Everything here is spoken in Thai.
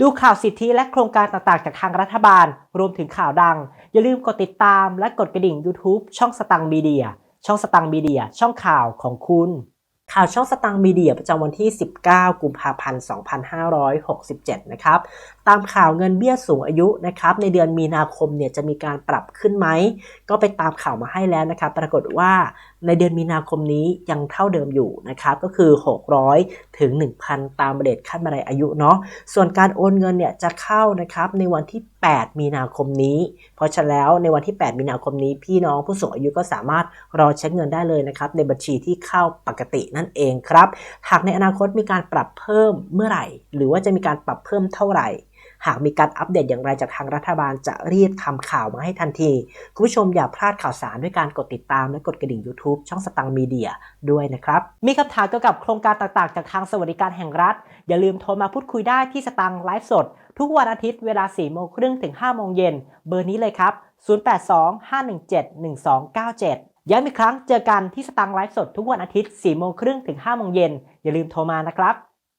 ดูข่าวสิทธิและโครงการต่างๆ จากทางรัฐบาล รวมถึงข่าวดัง อย่าลืมกดติดตามและกดกระดิ่ง YouTube ช่องสตังมีเดีย ช่องสตังมีเดีย ช่องข่าวของคุณ ข่าวช่องสตังมีเดียประจำวันที่ 19 กุมภาพันธ์ 2567 นะครับ ตามข่าวเงินเบี้ยสูงอายุนะครับ ในเดือนมีนาคมเนี่ยจะมีการปรับขึ้นไหม ก็ไปตามข่าวมาให้แล้วนะครับ ปรากฏว่าในเดือนมีนาคมนี้ยังเท่าเดิมอยู่นะครับก็คือ 600 ถึง 1,000 ตามเรทขั้นบันไดอายุเนาะส่วนการโอนเงินเนี่ยจะเข้านะครับในวันที่ 8 มีนาคมนี้ เพราะฉะนั้นแล้วในวันที่ 8 มีนาคมนี้ พี่น้องผู้สูงอายุก็สามารถรอเช็คเงินได้เลยนะครับในบัญชีที่เข้าปกตินั่นเองครับหากในอนาคตมีการปรับเพิ่มเมื่อไหร่ หรือว่าจะมีการปรับเพิ่มเท่าไหร่ หากมีการอัปเดตอย่างไรจากทางรัฐบาลจะรีบทำข่าวมาให้ทันที คุณผู้ชมอย่าพลาดข่าวสารด้วยการกดติดตามและกดกระดิ่ง YouTube ช่องสตังมีเดียด้วยนะครับ มีคำถามเกี่ยวกับโครงการต่างๆ จากทางสวัสดิการแห่งรัฐ อย่าลืมโทรมาพูดคุยได้ที่สตังไลฟ์สด ทุกวันอาทิตย์เวลา4โมงครึ่งถึง5โมงเย็นเบอร์นี้เลยครับ 0825171297ย้ำอีกครั้งเจอกันที่สตังไลฟ์สดทุกวันอาทิตย์4โมงครึ่งถึง5โมงเย็นอย่าลืมโทรมานะครับ